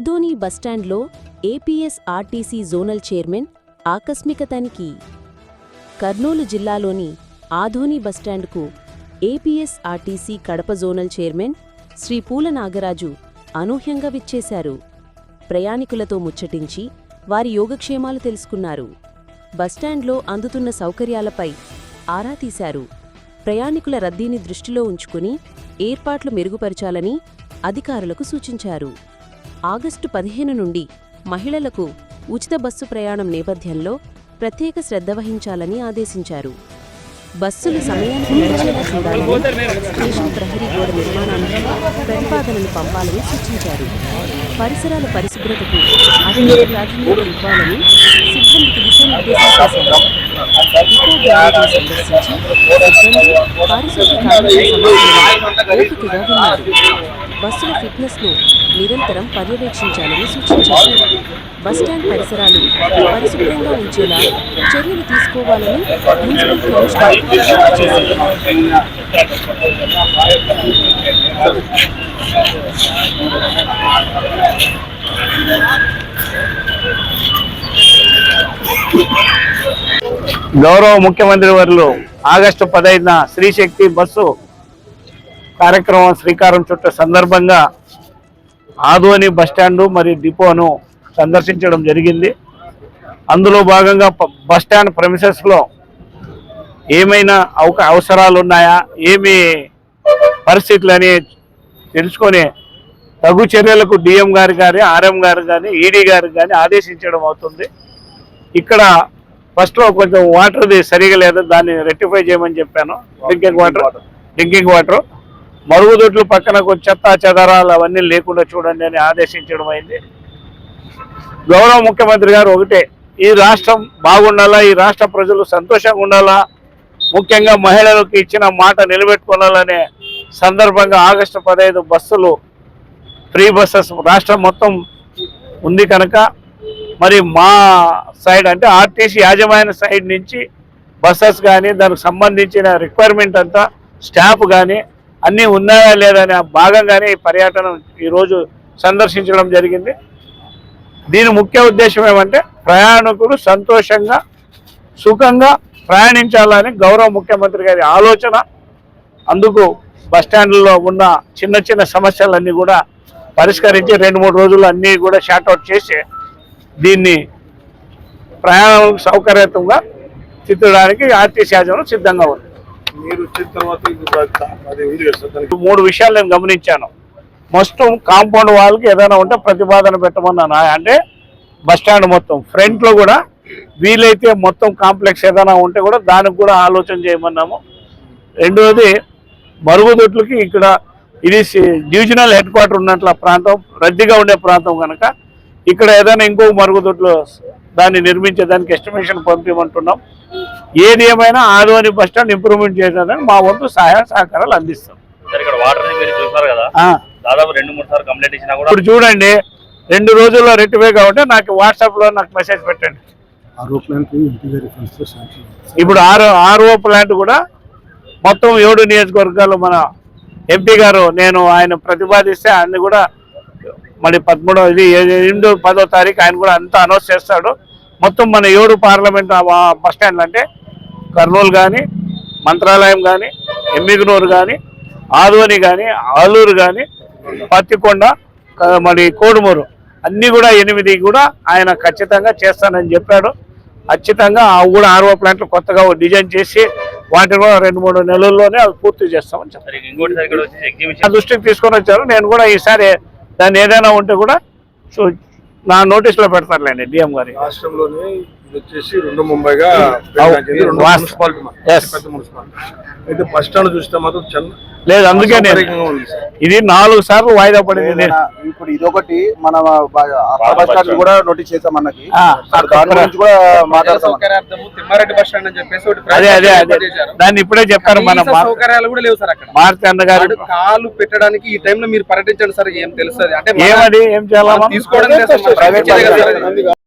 ఆదోని బస్టాండ్లో APSRTC zonal chairman ఆకస్మిక తనిఖీ. కర్నూలు జిల్లాలోని Adoni బస్టాండ్కు APSRTC Kadapa zonal chairman Shri Poola Nagaraju అనూహ్యంగా విచ్చేశారు. ప్రయాణికులతో ముచ్చటించి వారి యోగక్షేమాలు తెలుసుకున్నారు. బస్టాండ్లో అందుతున్న సౌకర్యాలపై ఆరా తీశారు. ప్రయాణికుల రద్దీని దృష్టిలో ఉంచుకుని ఏర్పాట్లు మెరుగుపరచాలని అధికారులకు సూచించారు. ఆగస్టు పదిహేను నుండి మహిళలకు ఉచిత బస్సు ప్రయాణం నేపథ్యంలో ప్రత్యేక శ్రద్ధ వహించాలని ఆదేశించారు. బస్సులు సమయానికి చూడాలని స్టేషన్ ప్రహరీ గోడ నిర్మాణానికి ప్రతిపాదనలు పంపాలని సూచించారు. పరిసరాల పరిశుభ్రతకు అధిక ప్రాధాన్యత ఇవ్వాలని సిబ్బందికి దిశానిర్దేశం చేశారు. ఇకో సందర్శించి సిబ్బంది పారిశుద్ధ్య కార్మికుల సమస్యలను ఓపికగా విన్నారు. బస్సుల ఫిట్నెస్ను నిరంతరం పర్యవేక్షించాలని సూచించారు. బస్టాండ్ పరిసరాలు పరిశుభ్రంగా ఉంచేలా చర్యలు తీసుకోవాలని మున్సిపల్ కమిషనర్ గౌరవ ముఖ్యమంత్రి వర్యులు ఆగస్టు పదహైదున శ్రీశక్తి బస్సు కార్యక్రమం శ్రీకారం చుట్ట సందర్భంగా ఆదోని బస్టాండు మరియు డిపోను సందర్శించడం జరిగింది. అందులో భాగంగా బస్టాండ్ ప్రెమిసెస్లో ఏమైనా అవక అవసరాలు ఉన్నాయా ఏమి పరిస్థితులు అని తెలుసుకొని తగు చర్యలకు డిఎం గారు కానీ ఆర్ఎం గారు కానీ ఈడీ గారు కానీ ఆదేశించడం అవుతుంది. ఇక్కడ ఫస్ట్లో కొంచెం వాటర్ది సరిగా లేదు? దాన్ని రెక్టిఫై చేయమని చెప్పాను. డ్రింకింగ్ వాటర్ డ్రింకింగ్ వాటర్ మరుగుదొడ్లు పక్కన చెత్త చెదరాలు అవన్నీ లేకుండా చూడండి అని ఆదేశించడం అయింది. గౌరవ ముఖ్యమంత్రి గారు ఒకటే ఈ రాష్ట్రం బాగుండాలా ఈ రాష్ట్ర ప్రజలు సంతోషంగా ఉండాలా ముఖ్యంగా మహిళలకు ఇచ్చిన మాట నిలబెట్టుకోవాలనే సందర్భంగా ఆగస్టు పదహైదు బస్సులు ఫ్రీ బస్సెస్ రాష్ట్రం మొత్తం ఉంది కనుక మరి మా సైడ్ అంటే ఆర్టీసీ యాజమాన్య సైడ్ నుంచి బస్సెస్ కానీ దానికి సంబంధించిన రిక్వైర్మెంట్ అంతా స్టాఫ్ కానీ అన్నీ ఉన్నాయా లేదా అనే భాగంగానే ఈ పర్యటన ఈరోజు సందర్శించడం జరిగింది. దీని ముఖ్య ఉద్దేశం ఏమంటే ప్రయాణికులు సంతోషంగా సుఖంగా ప్రయాణించాలని గౌరవ ముఖ్యమంత్రి గారి ఆలోచన. అందుకు బస్టాండ్లో ఉన్న చిన్న చిన్న సమస్యలన్నీ కూడా పరిష్కరించి రెండు మూడు రోజులు అన్నీ కూడా షార్ట్అవుట్ చేసి దీన్ని ప్రయాణం సౌకర్యతంగా చిత్తడానికి ఆర్టీసీ యాజమాన్యం సిద్ధంగా ఉంది. మీరు వచ్చిన తర్వాత అది ఉంది కదా మూడు విషయాలు నేను గమనించాను. మొత్తం కాంపౌండ్ వాళ్ళకి ఏదైనా ఉంటే ప్రతిపాదన పెట్టమన్నాను. అంటే బస్ స్టాండ్ మొత్తం ఫ్రంట్లో కూడా వీలైతే మొత్తం కాంప్లెక్స్ ఏదైనా ఉంటే కూడా దానికి కూడా ఆలోచన చేయమన్నాము. రెండవది మరుగుదొడ్లకి ఇక్కడ ఇది సి- డివిజనల్ హెడ్ క్వార్టర్ ఉన్నట్ల ప్రాంతం రద్దీగా ఉండే ప్రాంతం కనుక ఇక్కడ ఏదైనా ఇంకో మరుగుదొడ్లు దాన్ని నిర్మించేదానికి ఎస్టిమేషన్ పంపించమంటున్నాం ఏది ఏమైనా ఆదోని బస్ స్టాండ్ ఇంప్రూవ్మెంట్ చేసేదానికి మా వంతు సహాయ సహకారాలు అందిస్తాం. సార్ ఇక్కడ వాటర్ని మీరు చూసారు కదా? ఆ, దాదాపు రెండు మూడు సార్లు కంప్లైంట్ ఇచ్చినా కూడా ఇప్పుడు చూడండి రెండు రోజుల్లో రెట్టిఫై కాబట్టి నాకు వాట్సాప్లో నాకు మెసేజ్ పెట్టండి. ఆరో ఇప్పుడు ఆర్ఓ ఆర్ఓ ప్లాంట్ కూడా మొత్తం ఏడు నియోజకవర్గాలు మన ఎంపీ గారు నేను ఆయన ప్రతిపాదిస్తే ఆయన కూడా మరి పదమూడో ఇది ఎనిమిదో పదో తారీఖు ఆయన కూడా అంతా అనౌన్స్ చేస్తాడు. మొత్తం మన ఏడు పార్లమెంట్ బస్ స్టాండ్లు అంటే కర్నూలు కానీ మంత్రాలయం కానీ ఎమ్మిగనూరు కానీ ఆదోని కానీ ఆలూరు కానీ పత్తికొండ మరి కోడుమూరు. అన్నీ కూడా ఎనిమిది కూడా ఆయన ఖచ్చితంగా చేస్తానని చెప్పాడు. ఖచ్చితంగా ఆ కూడా ఆర్ఓ ప్లాంట్లు కొత్తగా డిజైన్ చేసి వాటిని కూడా రెండు మూడు నెలల్లోనే అవి పూర్తి చేస్తామని చెప్పారు. దృష్టికి తీసుకొని వచ్చారు. నేను కూడా ఈసారి దాన్ని ఏదైనా ఉంటే కూడా సో నా నోటీసులో పెడతారులేండి డిఎం గారి. రాష్ట్రంలోనే వచ్చేసి రెండు ముంబైగా అయితే బస్ స్టాండ్ చూస్తే మాత్రం చాలా లేదు అందుకే. ఇది నాలుగు సార్లు వాయిదా పడింది ఇప్పుడు ఇదొకటి మన బస్ స్టాండ్ కూడా నోటీస్ చేసాం మనకి కూడా తిమ్మారెడ్డి బస్ స్టాండ్ అని చెప్పేసి ఒకటి అదే అదే. దాన్ని ఇప్పుడే చెప్పారు మన సౌకర్యాలు కూడా లేవు సార్ అక్కడ. మారుతి అన్నగారు వాడు కాలు పెట్టడానికి ఈ టైంలో మీరు పర్యటించండి సార్ ఏం తెలుస్తుంది. అంటే ఏమది? ఏం చేయాలా? తీసుకోవడం